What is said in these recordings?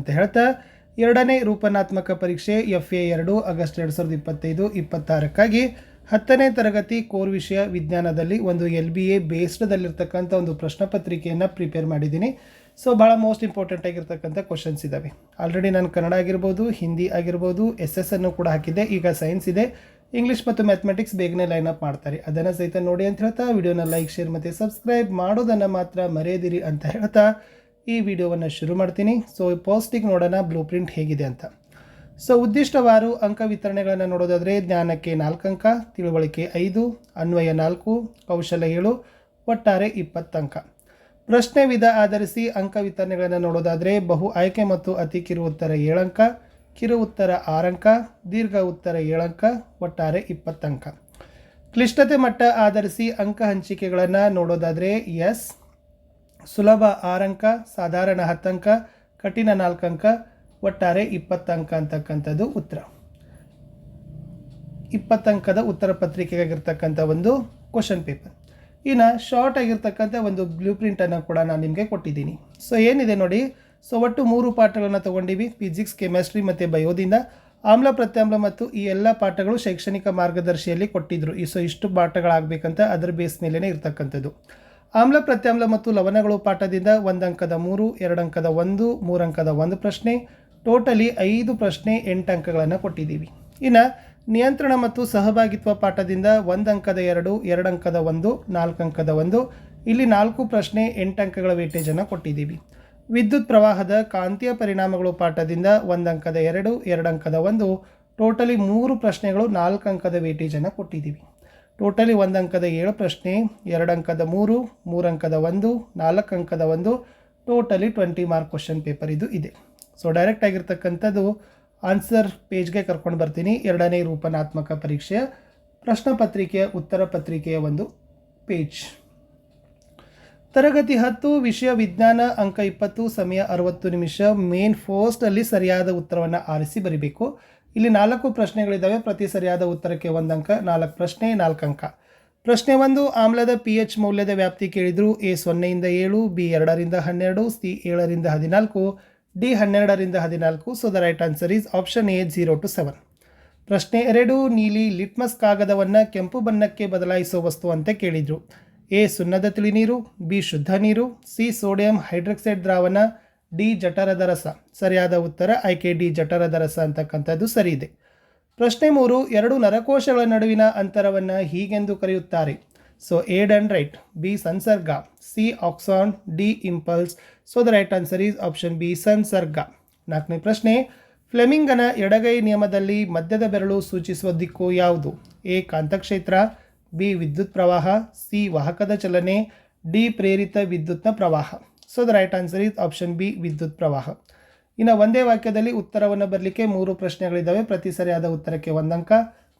ಅಂತ ಹೇಳ್ತಾ, ಎರಡನೇ ರೂಪನಾತ್ಮಕ ಪರೀಕ್ಷೆ ಎಫ್ ಎ ಎರಡು, ಆಗಸ್ಟ್ ಎರಡು ಸಾವಿರದ ಇಪ್ಪತ್ತೈದು, ಇಪ್ಪತ್ತಾರಕ್ಕಾಗಿ ಹತ್ತನೇ ತರಗತಿ ಕೋರ್ ವಿಷಯ ವಿಜ್ಞಾನದಲ್ಲಿ ಒಂದು ಎಲ್ ಬಿ ಎ ಬೇಸ್ಡ್ದಲ್ಲಿರ್ತಕ್ಕಂಥ ಒಂದು ಪ್ರಶ್ನೆ ಪತ್ರಿಕೆಯನ್ನು ಪ್ರಿಪೇರ್ ಮಾಡಿದ್ದೀನಿ. ಸೊ ಭಾಳ ಮೋಸ್ಟ್ ಇಂಪಾರ್ಟೆಂಟ್ ಆಗಿರ್ತಕ್ಕಂಥ ಕ್ವಶನ್ಸ್ ಇದ್ದಾವೆ ಆಲ್ರೆಡಿ ನಾನು ಕನ್ನಡ ಆಗಿರ್ಬೋದು, ಹಿಂದಿ ಆಗಿರ್ಬೋದು, ಎಸ್ ಎಸ್ ಅನ್ನು ಕೂಡ ಹಾಕಿದ್ದೆ. ಈಗ ಸೈನ್ಸ್ ಇದೆ. ಇಂಗ್ಲೀಷ್ ಮತ್ತು ಮ್ಯಾಥಮೆಟಿಕ್ಸ್ ಬೇಗನೆ ಲೈನ್ ಅಪ್ ಮಾಡ್ತಾರೆ. ಅದನ್ನು ಸಹಿತ ನೋಡಿ ಅಂತ ಹೇಳ್ತಾ, ವಿಡಿಯೋನ ಲೈಕ್, ಶೇರ್ ಮತ್ತು ಸಬ್ಸ್ಕ್ರೈಬ್ ಮಾಡೋದನ್ನು ಮಾತ್ರ ಮರೆಯದಿರಿ ಅಂತ ಹೇಳ್ತಾ ಈ ವಿಡಿಯೋವನ್ನು ಶುರು ಮಾಡ್ತೀನಿ. ಸೊ ಪೋಸ್ಟಿಗೆ ನೋಡೋಣ ಬ್ಲೂ ಪ್ರಿಂಟ್ ಹೇಗಿದೆ ಅಂತ. ಸೊ ಉದ್ದಿಷ್ಟವಾರು ಅಂಕ ವಿತರಣೆಗಳನ್ನು ನೋಡೋದಾದರೆ, ಜ್ಞಾನಕ್ಕೆ ನಾಲ್ಕು ಅಂಕ, ತಿಳುವಳಿಕೆ ಐದು, ಅನ್ವಯ ನಾಲ್ಕು ಕೌಶಲ ಏಳು, ಒಟ್ಟಾರೆ ಇಪ್ಪತ್ತು ಅಂಕ. ಪ್ರಶ್ನೆ ವಿಧ ಆಧರಿಸಿ ಅಂಕ ವಿತರಣೆಗಳನ್ನು ನೋಡೋದಾದರೆ, ಬಹು ಆಯ್ಕೆ ಮತ್ತು ಅತಿ ಕಿರು ಉತ್ತರ ಏಳಂಕ ಕಿರು ಉತ್ತರ ಆರಂಕ ದೀರ್ಘ ಉತ್ತರ ಏಳಂಕ ಒಟ್ಟಾರೆ ಇಪ್ಪತ್ತಂಕ ಕ್ಲಿಷ್ಟತೆ ಮಟ್ಟ ಆಧರಿಸಿ ಅಂಕ ಹಂಚಿಕೆಗಳನ್ನು ನೋಡೋದಾದರೆ, ಎಸ್ ಸುಲಭ ಆರಂಕ, ಸಾಧಾರಣ ಹತ್ತಂಕ, ಕಠಿಣ ನಾಲ್ಕು ಅಂಕ ಒಟ್ಟಾರೆ ಇಪ್ಪತ್ತಂಕ ಅಂತಕ್ಕಂಥದ್ದು ಉತ್ತರ. ಇಪ್ಪತ್ತಂಕದ ಉತ್ತರ ಪತ್ರಿಕೆಗಾಗಿರ್ತಕ್ಕಂಥ ಒಂದು ಕ್ವಶನ್ ಪೇಪರ್ ಇನ್ನು ಶಾರ್ಟ್ ಆಗಿರ್ತಕ್ಕಂಥ ಒಂದು ಬ್ಲೂ ಪ್ರಿಂಟನ್ನು ಕೂಡ ನಾನು ನಿಮಗೆ ಕೊಟ್ಟಿದ್ದೀನಿ. ಸೊ ಏನಿದೆ ನೋಡಿ? ಸೊ ಒಟ್ಟು ಮೂರು ಪಾಠಗಳನ್ನು ತೊಗೊಂಡಿವಿ. ಫಿಸಿಕ್ಸ್ ಕೆಮಿಸ್ಟ್ರಿ ಮತ್ತು ಬಯೋದಿಂದ ಆಮ್ಲ, ಪ್ರತ್ಯಾಮ್ಲ ಮತ್ತು ಈ ಎಲ್ಲ ಪಾಠಗಳು ಶೈಕ್ಷಣಿಕ ಮಾರ್ಗದರ್ಶಿಯಲ್ಲಿ ಕೊಟ್ಟಿದ್ದರು ಈ ಸೊ ಇಷ್ಟು ಪಾಠಗಳಾಗಬೇಕಂತ ಅದರ ಬೇಸ್ ಮೇಲೇ ಇರ್ತಕ್ಕಂಥದ್ದು. ಆಮ್ಲ, ಪ್ರತ್ಯಾಮ್ಲ ಮತ್ತು ಲವಣಗಳು ಪಾಠದಿಂದ ಒಂದಂಕದ ಮೂರು ಎರಡು ಅಂಕದ ಒಂದು ಮೂರು ಅಂಕದ ಒಂದು ಪ್ರಶ್ನೆ, ಟೋಟಲಿ ಐದು ಪ್ರಶ್ನೆ, ಎಂಟು ಅಂಕಗಳನ್ನು ಕೊಟ್ಟಿದ್ದೀವಿ. ಇನ್ನು ನಿಯಂತ್ರಣ ಮತ್ತು ಸಹಭಾಗಿತ್ವ ಪಾಠದಿಂದ ಒಂದು ಅಂಕದ ಎರಡು ಎರಡು ಅಂಕದ ಒಂದು ನಾಲ್ಕು ಅಂಕದ ಒಂದು, ಇಲ್ಲಿ ನಾಲ್ಕು ಪ್ರಶ್ನೆ, ಎಂಟು ಅಂಕಗಳ ವೇಟೇಜನ್ನು ಕೊಟ್ಟಿದ್ದೀವಿ. ವಿದ್ಯುತ್ ಪ್ರವಾಹದ ಕಾಂತೀಯ ಪರಿಣಾಮಗಳು ಪಾಠದಿಂದ ಒಂದು ಅಂಕದ ಎರಡು ಎರಡು ಅಂಕದ ಒಂದು, ಟೋಟಲಿ ಮೂರು ಪ್ರಶ್ನೆಗಳು ನಾಲ್ಕು ಅಂಕದ ವೇಟೇಜನ್ನು ಕೊಟ್ಟಿದ್ದೀವಿ. ಟೋಟಲಿ ಒಂದು ಅಂಕದ ಏಳು ಪ್ರಶ್ನೆ, ಎರಡು ಅಂಕದ ಮೂರು ಮೂರು ಅಂಕದ ಒಂದು, ನಾಲ್ಕು ಅಂಕದ ಒಂದು, totally twenty mark question paper ಇದು ಇದೆ. ಸೊ ಡೈರೆಕ್ಟ್ ಆಗಿರ್ತಕ್ಕಂಥದ್ದು ಆನ್ಸರ್ ಪೇಜ್ಗೆ ಕರ್ಕೊಂಡು ಬರ್ತೀನಿ. ಎರಡನೇ ರೂಪನಾತ್ಮಕ ಪರೀಕ್ಷೆಯ ಪ್ರಶ್ನೆ ಪತ್ರಿಕೆಯ ಉತ್ತರ ಪತ್ರಿಕೆಯ ಒಂದು ಪೇಜ್. ತರಗತಿ ಹತ್ತು, ವಿಷಯ ವಿಜ್ಞಾನ, ಅಂಕ ಇಪ್ಪತ್ತು, ಸಮಯ ಅರವತ್ತು ನಿಮಿಷ, ಮೇನ್ ಫೋಸ್ಟಲ್ಲಿ ಸರಿಯಾದ ಉತ್ತರವನ್ನು ಆರಿಸಿ ಬರಿಬೇಕು. ಇಲ್ಲಿ ನಾಲ್ಕು ಪ್ರಶ್ನೆಗಳಿದ್ದಾವೆ ಪ್ರತಿ ಸರಿಯಾದ ಉತ್ತರಕ್ಕೆ ಒಂದು ಅಂಕ, ನಾಲ್ಕು ಪ್ರಶ್ನೆ, ನಾಲ್ಕು ಅಂಕ. ಪ್ರಶ್ನೆ ಒಂದು, ಆಮ್ಲದ ಪಿ ಎಚ್ ಮೌಲ್ಯದ ವ್ಯಾಪ್ತಿ ಕೇಳಿದ್ರು, ಎ ಸೊನ್ನೆಯಿಂದ ಏಳು, ಬಿ ಎರಡರಿಂದ ಹನ್ನೆರಡು, ಸಿ ಏಳರಿಂದ ಹದಿನಾಲ್ಕು, ಡಿ ಹನ್ನೆರಡರಿಂದ ಹದಿನಾಲ್ಕು. So the right answer is option A zero to seven ಪ್ರಶ್ನೆ ಎರಡು, ನೀಲಿ ಲಿಟ್ಮಸ್ ಕಾಗದವನ್ನು ಕೆಂಪು ಬಣ್ಣಕ್ಕೆ ಬದಲಾಯಿಸುವ ವಸ್ತು ಅಂತ ಕೇಳಿದರು. ಎ ಸುಣ್ಣದ ತಿಳಿನೀರು, ಬಿ ಶುದ್ಧ ನೀರು, ಸಿ ಸೋಡಿಯಂ ಹೈಡ್ರಾಕ್ಸೈಡ್ ದ್ರಾವಣ ಡಿ ಜಠರದ ರಸ ಸರಿಯಾದ ಉತ್ತರ ಆಯ್ಕೆ ಡಿ ಜಠರದ ರಸ ಅಂತಕ್ಕಂಥದ್ದು ಸರಿ ಇದೆ ಪ್ರಶ್ನೆ ಮೂರು, ಎರಡು ನರಕೋಶಗಳ ನಡುವಿನ ಅಂತರವನ್ನು ಹೀಗೆಂದು ಕರೆಯುತ್ತಾರೆ. So A and right B ಸಂಸರ್ಗ C axon D impulse so the right answer is option B ಸಂಸರ್ಗ. ನಾಲ್ಕನೇ ಪ್ರಶ್ನೆ, ಫ್ಲೆಮಿಂಗನ ಎಡಗೈ ನಿಯಮದಲ್ಲಿ ಮಧ್ಯದ ಬೆರಳು ಸೂಚಿಸುವ ದಿಕ್ಕು ಯಾವುದು? ಎ ಕಾಂತಕ್ಷೇತ್ರ ಬಿ ವಿದ್ಯುತ್ ಪ್ರವಾಹ ಸಿ ವಾಹಕದ ಚಲನೆ ಡಿ ಪ್ರೇರಿತ ವಿದ್ಯುತ್ನ ಪ್ರವಾಹ. So the right answer is option B ವಿದ್ಯುತ್ ಪ್ರವಾಹ. ಇನ್ನು ಒಂದೇ ವಾಕ್ಯದಲ್ಲಿ ಉತ್ತರವನ್ನು ಬರಲಿಕ್ಕೆ ಮೂರು ಪ್ರಶ್ನೆಗಳಿದ್ದಾವೆ. ಪ್ರತಿ ಸರಿಯಾದ ಉತ್ತರಕ್ಕೆ ಒಂದಂಕ,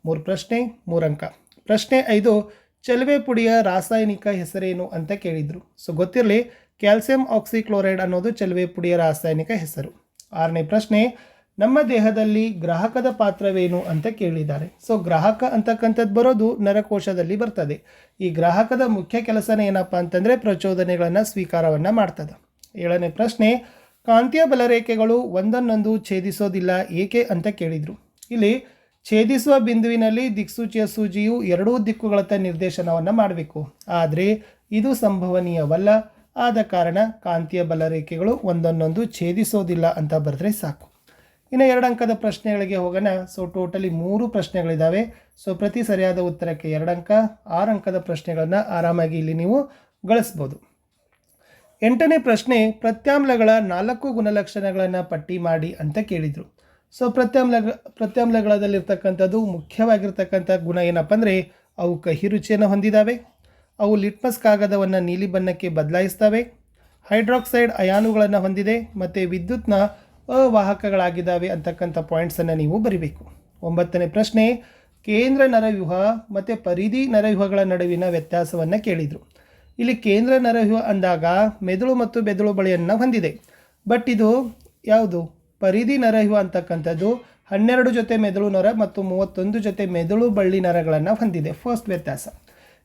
ಮೂರು ಪ್ರಶ್ನೆ, ಮೂರಂಕ. ಪ್ರಶ್ನೆ ಐದು, ಚೆಲುವೆ ಪುಡಿಯ ರಾಸಾಯನಿಕ ಹೆಸರೇನು ಅಂತ ಕೇಳಿದರು. ಸೊ ಗೊತ್ತಿರಲಿ, ಕ್ಯಾಲ್ಸಿಯಂ ಆಕ್ಸಿಕ್ಲೋರೈಡ್ ಅನ್ನೋದು ಚೆಲುವೆ ಪುಡಿಯ ರಾಸಾಯನಿಕ ಹೆಸರು. ಆರನೇ ಪ್ರಶ್ನೆ ನಮ್ಮ ದೇಹದಲ್ಲಿ ಗ್ರಾಹಕದ ಪಾತ್ರವೇನು ಅಂತ ಕೇಳಿದ್ದಾರೆ. ಸೊ ಗ್ರಾಹಕ ಅಂತಕ್ಕಂಥದ್ದು ಬರೋದು ನರಕೋಶದಲ್ಲಿ ಬರ್ತದೆ. ಈ ಗ್ರಾಹಕದ ಮುಖ್ಯ ಕೆಲಸನ ಏನಪ್ಪ ಅಂತಂದರೆ ಪ್ರಚೋದನೆಗಳನ್ನು ಸ್ವೀಕಾರವನ್ನು ಮಾಡ್ತದೆ. ಏಳನೇ ಪ್ರಶ್ನೆ, ಕಾಂತೀಯ ಬಲರೇಖೆಗಳು ಒಂದನ್ನೊಂದು ಛೇದಿಸೋದಿಲ್ಲ ಏಕೆ ಅಂತ ಕೇಳಿದರು. ಇಲ್ಲಿ ಛೇದಿಸುವ ಬಿಂದುವಿನಲ್ಲಿ ದಿಕ್ಸೂಚಿಯ ಸೂಜಿಯು ಎರಡೂ ದಿಕ್ಕುಗಳತ್ತ ನಿರ್ದೇಶನವನ್ನು ಮಾಡಬೇಕು. ಆದರೆ ಇದು ಸಂಭವನೀಯವಲ್ಲ. ಆದ ಕಾರಣ ಕಾಂತೀಯ ಬಲರೇಖೆಗಳು ಒಂದನ್ನೊಂದು ಛೇದಿಸೋದಿಲ್ಲ ಅಂತ ಬರೆದ್ರೆ ಸಾಕು. ಇನ್ನು ಎರಡು ಅಂಕದ ಪ್ರಶ್ನೆಗಳಿಗೆ ಹೋಗೋಣ. ಸೊ ಟೋಟಲಿ ಮೂರು ಪ್ರಶ್ನೆಗಳಿದ್ದಾವೆ ಸೊ ಪ್ರತಿ ಸರಿಯಾದ ಉತ್ತರಕ್ಕೆ ಎರಡು ಅಂಕ, ಆರು ಅಂಕದ ಪ್ರಶ್ನೆಗಳನ್ನು ಆರಾಮಾಗಿ ಇಲ್ಲಿ ನೀವು ಗಳಿಸ್ಬೋದು. ಎಂಟನೇ ಪ್ರಶ್ನೆ, ಪ್ರತ್ಯಾಮ್ಲಗಳ ನಾಲ್ಕು ಗುಣಲಕ್ಷಣಗಳನ್ನು ಪಟ್ಟಿ ಮಾಡಿ ಅಂತ ಕೇಳಿದರು. ಸೊ ಪ್ರತ್ಯಾಮ್ಲ ಪ್ರತ್ಯಾಮ್ಲಗಳಲ್ಲಿರ್ತಕ್ಕಂಥದ್ದು ಮುಖ್ಯವಾಗಿರ್ತಕ್ಕಂಥ ಗುಣ ಏನಪ್ಪ ಅಂದರೆ, ಅವು ಕಹಿ ರುಚಿಯನ್ನು ಹೊಂದಿದ್ದಾವೆ ಅವು ಲಿಟ್ಮಸ್ ಕಾಗದವನ್ನು ನೀಲಿ ಬಣ್ಣಕ್ಕೆ ಬದಲಾಯಿಸ್ತವೆ. ಹೈಡ್ರಾಕ್ಸೈಡ್ ಅಯಾನುಗಳನ್ನು ಹೊಂದಿದೆ. ಮತ್ತು ವಿದ್ಯುತ್ನ ಅವಾಹಕಗಳಾಗಿದ್ದಾವೆ ಅಂತಕ್ಕಂಥ ಪಾಯಿಂಟ್ಸನ್ನು ನೀವು ಬರಿಬೇಕು. ಒಂಬತ್ತನೇ ಪ್ರಶ್ನೆ, ಕೇಂದ್ರ ನರವ್ಯೂಹ ಮತ್ತು ಪರಿಧಿ ನರವ್ಯೂಹಗಳ ನಡುವಿನ ವ್ಯತ್ಯಾಸವನ್ನು ಕೇಳಿದರು. ಇಲ್ಲಿ ಕೇಂದ್ರ ನರವ್ಯೂಹ ಅಂದಾಗ ಮೆದುಳು ಮತ್ತು ಬೆದುಳು ಬಳಿಯನ್ನು ಹೊಂದಿದೆ. ಬಟ್ ಇದು ಯಾವುದು? ಪರಿಧಿ ನರವ್ಯೂಹ ಅಂತಕ್ಕಂಥದ್ದು ಹನ್ನೆರಡು ಜೊತೆ ಮೆದುಳು ನರ ಮತ್ತು ಮೂವತ್ತೊಂದು ಜೊತೆ ಮೆದುಳು ಬಳ್ಳಿ ನರಗಳನ್ನು ಹೊಂದಿದೆ. ಫಸ್ಟ್ ವ್ಯತ್ಯಾಸ.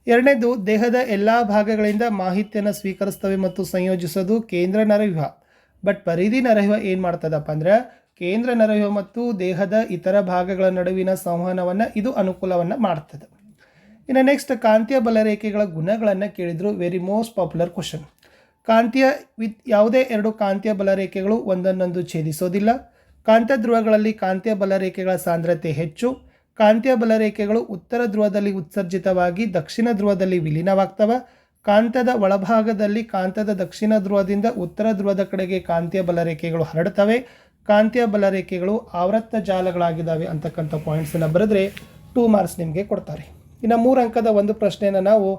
ಎರಡನೇದು, ದೇಹದ ಎಲ್ಲ ಭಾಗಗಳಿಂದ ಮಾಹಿತಿಯನ್ನು ಸ್ವೀಕರಿಸ್ತವೆ ಮತ್ತು ಸಂಯೋಜಿಸೋದು ಕೇಂದ್ರ ನರವ್ಯೂಹ. ಬಟ್ ಪರಿಧಿ ನರವ್ಯೂಹ ಏನು ಮಾಡ್ತದಪ್ಪ ಅಂದ್ರೆ ಕೇಂದ್ರ ನರವ್ಯೂಹ ಮತ್ತು ದೇಹದ ಇತರ ಭಾಗಗಳ ನಡುವಿನ ಸಂವಹನವನ್ನು ಇದು ಅನುಕೂಲವನ್ನು ಮಾಡ್ತದೆ. ಇನ್ನು ನೆಕ್ಸ್ಟ್ ಕಾಂತೀಯ ಬಲರೇಖೆಗಳ ಗುಣಗಳನ್ನು ಕೇಳಿದ್ರು ವೆರಿ ಮೋಸ್ಟ್ ಪಾಪ್ಯುಲರ್ ಕ್ವಶನ್ ಕಾಂತೀಯ ವಿತ್ ಯಾವುದೇ ಎರಡು ಕಾಂತೀಯ ಬಲರೇಖೆಗಳು ಒಂದನ್ನೊಂದು ಛೇದಿಸೋದಿಲ್ಲ. ಕಾಂತ ಧ್ರುವಗಳಲ್ಲಿ ಕಾಂತೀಯ ಬಲರೇಖೆಗಳ ಸಾಂದ್ರತೆ ಹೆಚ್ಚು. ಕಾಂತೀಯ ಬಲರೇಖೆಗಳು ಉತ್ತರ ಧ್ರುವದಲ್ಲಿ ಉತ್ಸರ್ಜಿತವಾಗಿ ದಕ್ಷಿಣ ಧ್ರುವದಲ್ಲಿ ವಿಲೀನವಾಗ್ತವೆ. ಕಾಂತದ ಒಳಭಾಗದಲ್ಲಿ ಕಾಂತದ ದಕ್ಷಿಣ ಧ್ರುವದಿಂದ ಉತ್ತರ ಧ್ರುವದ ಕಡೆಗೆ ಕಾಂತೀಯ ಬಲರೇಖೆಗಳು ಹರಡ್ತವೆ. ಕಾಂತೀಯ ಬಲರೇಖೆಗಳು ಆವೃತ್ತ ಜಾಲಗಳಾಗಿದ್ದಾವೆ ಅಂತಕ್ಕಂಥ ಪಾಯಿಂಟ್ಸನ್ನು ಬರೆದ್ರೆ ಟೂ ಮಾರ್ಕ್ಸ್ ನಿಮಗೆ ಕೊಡ್ತಾರೆ. ಇನ್ನು ಮೂರು ಅಂಕದ ಒಂದು ಪ್ರಶ್ನೆಯನ್ನು ನಾವು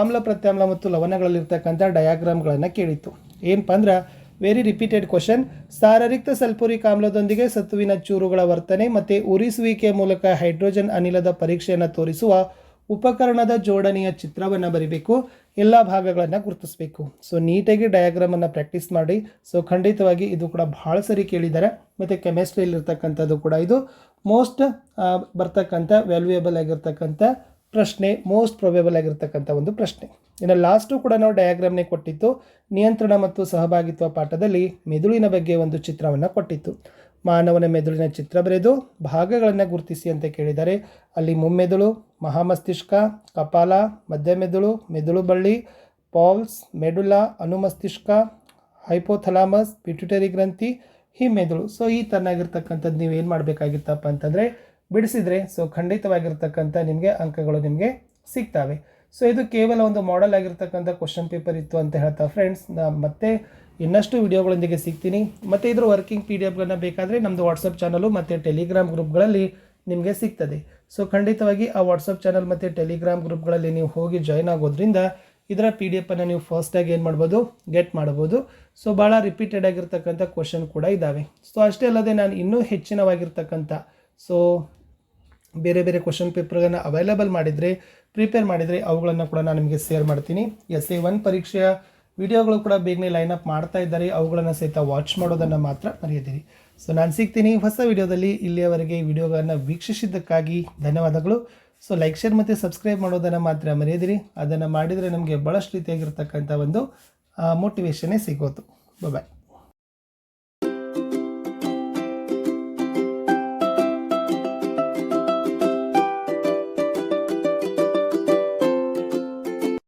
ಆಮ್ಲ ಪ್ರತ್ಯಾಮ್ಲ ಮತ್ತು ಲವಣಗಳಲ್ಲಿರ್ತಕ್ಕಂಥ ಡಯಾಗ್ರಾಮ್ಗಳನ್ನು ಕೇಳಿತ್ತು. ಏನಪ್ಪ ಅಂದ್ರೆ ವೆರಿ ರಿಪೀಟೆಡ್ ಕ್ವಶನ್ ಸಾರರಿಕ್ತ ಸಲ್ಫೂರಿಕ್ ಆಮ್ಲದೊಂದಿಗೆ ಸತ್ತುವಿನ ಚೂರುಗಳ ವರ್ತನೆ ಮತ್ತು ಉರಿಸುವಿಕೆಯ ಮೂಲಕ ಹೈಡ್ರೋಜನ್ ಅನಿಲದ ಪರೀಕ್ಷೆಯನ್ನು ತೋರಿಸುವ ಉಪಕರಣದ ಜೋಡಣೆಯ ಚಿತ್ರವನ್ನು ಬರಿಬೇಕು. ಎಲ್ಲ ಭಾಗಗಳನ್ನು ಗುರುತಿಸಬೇಕು. ಸೊ ನೀಟಾಗಿ ಡಯಾಗ್ರಾಮನ್ನು ಪ್ರಾಕ್ಟೀಸ್ ಮಾಡಿ. ಸೊ ಖಂಡಿತವಾಗಿ ಇದು ಕೂಡ ಭಾಳ ಸರಿ ಕೇಳಿದ್ದಾರೆ ಮತ್ತು ಕೆಮಿಸ್ಟ್ರಿಯಲ್ಲಿರ್ತಕ್ಕಂಥದ್ದು ಕೂಡ ಇದು ಮೋಸ್ಟ್ ಬರ್ತಕ್ಕಂಥ ವ್ಯಾಲ್ಯೂಯೇಬಲ್ ಆಗಿರ್ತಕ್ಕಂಥ ಪ್ರಶ್ನೆ ಮೋಸ್ಟ್ ಪ್ರೊಬೇಬಲ್ ಆಗಿರ್ತಕ್ಕಂಥ ಒಂದು ಪ್ರಶ್ನೆ. ಇನ್ನು ಲಾಸ್ಟು ಕೂಡ ನಾವು ಡಯಾಗ್ರಾಮ್ನೇ ಕೊಟ್ಟಿತ್ತು. ನಿಯಂತ್ರಣ ಮತ್ತು ಸಹಭಾಗಿತ್ವ ಪಾಠದಲ್ಲಿ ಮೆದುಳಿನ ಬಗ್ಗೆ ಒಂದು ಚಿತ್ರವನ್ನು ಕೊಟ್ಟಿತ್ತು. ಮಾನವನ ಮೆದುಳಿನ ಚಿತ್ರ ಬರೆದು ಭಾಗಗಳನ್ನು ಗುರುತಿಸಿ ಅಂತ ಕೇಳಿದ್ದಾರೆ ಅಲ್ಲಿ ಮುಮ್ಮೆದುಳು ಮಹಾಮಸ್ತಿಷ್ಕ, ಕಪಾಲ, ಮಧ್ಯಮೆದುಳು ಮೆದುಳು ಬಳ್ಳಿ ಪಾಲ್ಸ್ ಮೆಡುಲ ಅನುಮಸ್ತಿಷ್ಕ, ಹೈಪೋಥಲಾಮಸ್, ಪಿಟ್ಯುಟರಿ ಗ್ರಂಥಿ ಹಿ ಮೆದುಳು ಸೊ ಈ ಥರನಾಗಿರ್ತಕ್ಕಂಥದ್ದು ನೀವು ಏನು ಮಾಡಬೇಕಾಗಿತ್ತಪ್ಪ ಅಂತಂದರೆ, ಬಿಡಿಸಿದರೆ. ಸೊ ಖಂಡಿತವಾಗಿರ್ತಕ್ಕಂಥ ನಿಮಗೆ ಅಂಕಗಳು ನಿಮಗೆ ಸಿಗ್ತವೆ. ಸೊ ಇದು ಕೇವಲ ಒಂದು ಮಾಡೆಲ್ ಆಗಿರ್ತಕ್ಕಂಥ ಕ್ವಶನ್ ಪೇಪರ್ ಇತ್ತು ಅಂತ ಹೇಳ್ತಾ ಫ್ರೆಂಡ್ಸ್ ನಾ ಮತ್ತೆ ಇನ್ನಷ್ಟು ವಿಡಿಯೋಗಳೊಂದಿಗೆ ಸಿಗ್ತೀನಿ. ಮತ್ತು ಇದ್ರ ವರ್ಕಿಂಗ್ ಪಿ ಡಿ ಎಫ್ಗಳನ್ನ ಬೇಕಾದರೆ ನಮ್ಮದು ವಾಟ್ಸಪ್ ಚಾನಲು ಮತ್ತು ಟೆಲಿಗ್ರಾಮ್ ಗ್ರೂಪ್ಗಳಲ್ಲಿ ನಿಮಗೆ ಸಿಗ್ತದೆ. ಸೊ ಖಂಡಿತವಾಗಿ ಆ ವಾಟ್ಸಪ್ ಚಾನಲ್ ಮತ್ತು ಟೆಲಿಗ್ರಾಮ್ ಗ್ರೂಪ್ಗಳಲ್ಲಿ ನೀವು ಹೋಗಿ ಜಾಯ್ನ್ ಆಗೋದ್ರಿಂದ ಇದರ ಪಿ ಡಿ ಎಫನ್ನು ನೀವು ಫಸ್ಟಾಗಿ ಏನು ಮಾಡ್ಬೋದು? ಗೆಟ್ ಮಾಡ್ಬೋದು. ಸೊ ಭಾಳ ರಿಪೀಟೆಡ್ ಆಗಿರ್ತಕ್ಕಂಥ ಕ್ವಶನ್ ಕೂಡ ಇದ್ದಾವೆ ಸೊ ಅಷ್ಟೇ ಅಲ್ಲದೆ ನಾನು ಇನ್ನೂ ಹೆಚ್ಚಿನವಾಗಿರ್ತಕ್ಕಂಥ ಸೊ ಬೇರೆ ಬೇರೆ ಕ್ವಶನ್ ಪೇಪರ್ಗಳನ್ನು ಅವೈಲೇಬಲ್ ಮಾಡಿದರೆ ಪ್ರಿಪೇರ್ ಮಾಡಿದರೆ ಅವುಗಳನ್ನು ಕೂಡ ನಾನು ನಿಮಗೆ ಶೇರ್ ಮಾಡ್ತೀನಿ. ಎಸ್ ಎ ಒನ್ ಪರೀಕ್ಷೆಯ ವಿಡಿಯೋಗಳು ಕೂಡ ಬೇಗನೆ ಲೈನ್ ಅಪ್ ಮಾಡ್ತಾ ಇದ್ದಾರೆ. ಅವುಗಳನ್ನು ಸಹಿತ ವಾಚ್ ಮಾಡೋದನ್ನು ಮಾತ್ರ ಮರೆಯದಿರಿ. ಸೊ ನಾನು ಸಿಗ್ತೀನಿ. ಹೊಸ ವಿಡಿಯೋದಲ್ಲಿ ಇಲ್ಲಿಯವರೆಗೆ ವಿಡಿಯೋಗಳನ್ನು ವೀಕ್ಷಿಸಿದ್ದಕ್ಕಾಗಿ ಧನ್ಯವಾದಗಳು. ಸೊ ಲೈಕ್ ಶೇರ್ ಮತ್ತು ಸಬ್ಸ್ಕ್ರೈಬ್ ಮಾಡೋದನ್ನು ಮಾತ್ರ ಮರೆಯದಿರಿ. ಅದನ್ನು ಮಾಡಿದರೆ ನಮಗೆ ಭಾಳಷ್ಟು ರೀತಿಯಾಗಿರ್ತಕ್ಕಂಥ ಒಂದು ಮೋಟಿವೇಶನ್ನೇ ಸಿಗೋದು. ಬಾಯ್